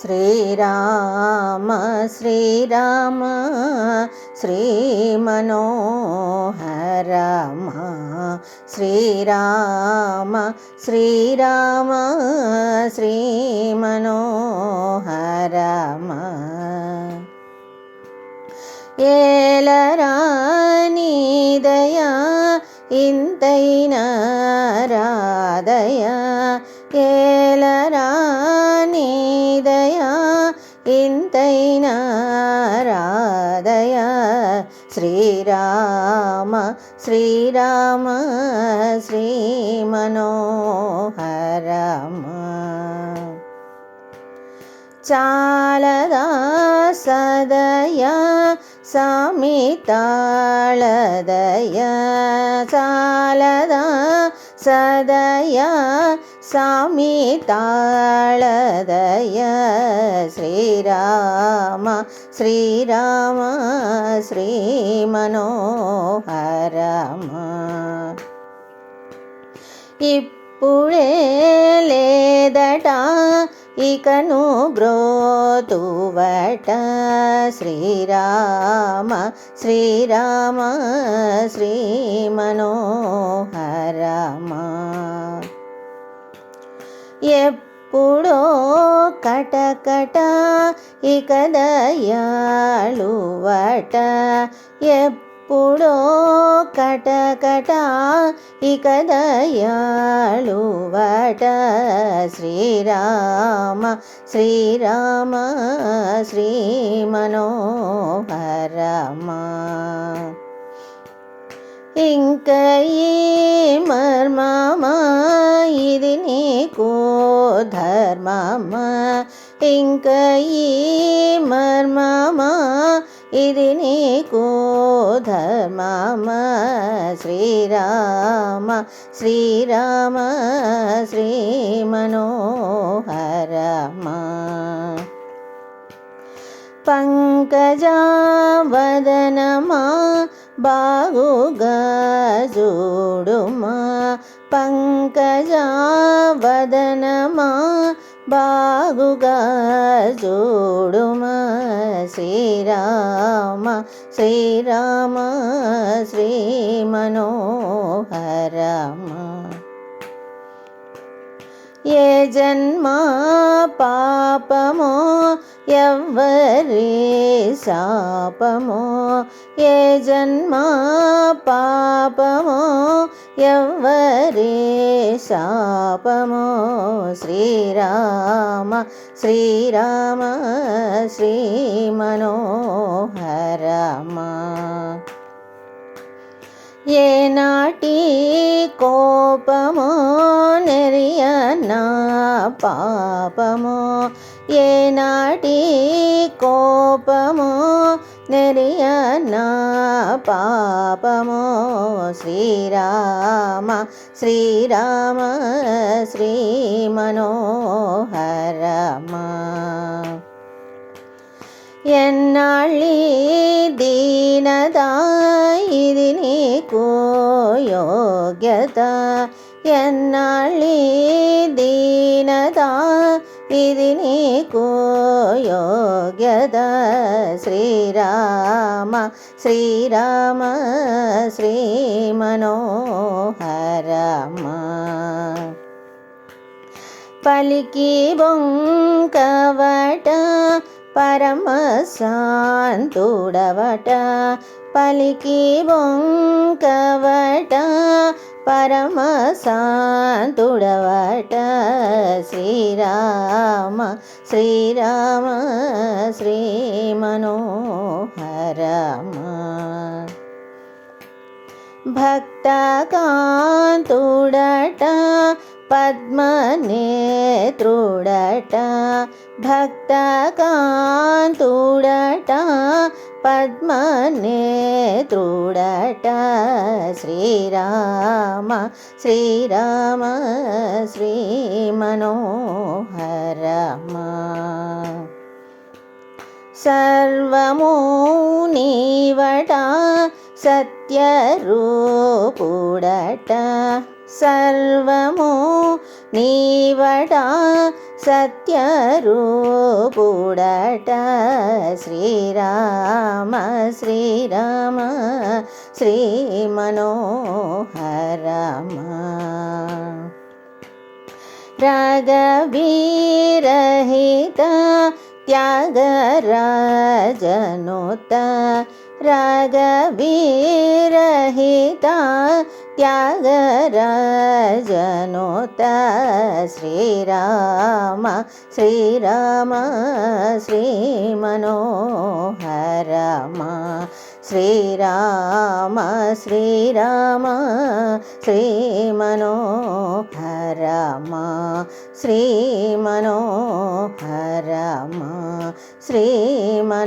శ్రీరామ శ్రీరామ శ్రీమనోహరమ శ్రీరామ శ్రీరామ శ్రీమనోహరమ. ఏలరానిదయా ఇంతైన రాధయ శ్రీరామ శ్రీరామ శ్రీమనోహరమ చాలదా సదయ సమితాళదయ చాలదా సదయ సమితాళదయ శ్రీరామ శ్రీరామ శ్రీమనోహరమ ఇప్పుడే లేదట ఇకను బ్రోతువట శ్రీరామ శ్రీరామ శ్రీమనోహరమా. ఎప్పుడో కటకట ఇక దయాళువట ఎప్పుడో కటకట ఇక దయాళువట శ్రీరామ శ్రీరామ శ్రీమనోహరమ ఇంక ఏ మర్మమా ఇది నీకు ధర్మమా ఇంక ఏ మర్మమా ఇది నీకు ధర్మమా శ్రీరామ శ్రీరామ శ్రీమనోహరమా పంకజావదనమా బాగుగా చూడుమా పంకజావదనమా బాగుగా చూడుమా శ్రీరామ శ్రీరామ శ్రీమనోహరమా ఏ జన్మ పాపమో ఎవ్వరి శాపమో? ఏ జన్మ పాపమో? ఎవ్వరి శాపమో? శ్రీరామ శ్రీరామ శ్రీమనోహరమ. ఏ నాటి కోపమో? నెరియనా పాపమో? ఏనాటి కోపమో నెరియనా పాపమో శ్రీరామ శ్రీరామ శ్రీమనోహరమా ఎన్నాళ్ళి దీనదా ఇది నీకు యోగ్యత ఎన్నాళ్ళి దీనదా ఇది నీకు యోగ్యత. శ్రీరామ శ్రీరామ శ్రీమనోహరమా పలికి బొంకవట పరమ శాంతుడవట. పలికి బొంకవట పరమ శాంతుడవట శ్రీరామ శ్రీరామ శ్రీమనోహరమా భక్తకాంతుడట పద్మనేత్రుడట. భక్తకాంతుడట పద్మనేత్రుడట శ్రీరామ శ్రీరామ శ్రీమనోహరమా. సర్వము నీవట సత్యరూపుడట సర్వము నీవట సత్యరూపుడట శ్రీరామ శ్రీరామ శ్రీ మనోహరమా रागवीरहित त्यागराजनुत रागवीरहित భజనోత శ్రీరామ శ్రీరామ శ్రీమనోహరమ శ్రీరామ శ్రీరామ శ్రీమనోహరమ శ్రీమనోహరమ శ్రీమనోహరమ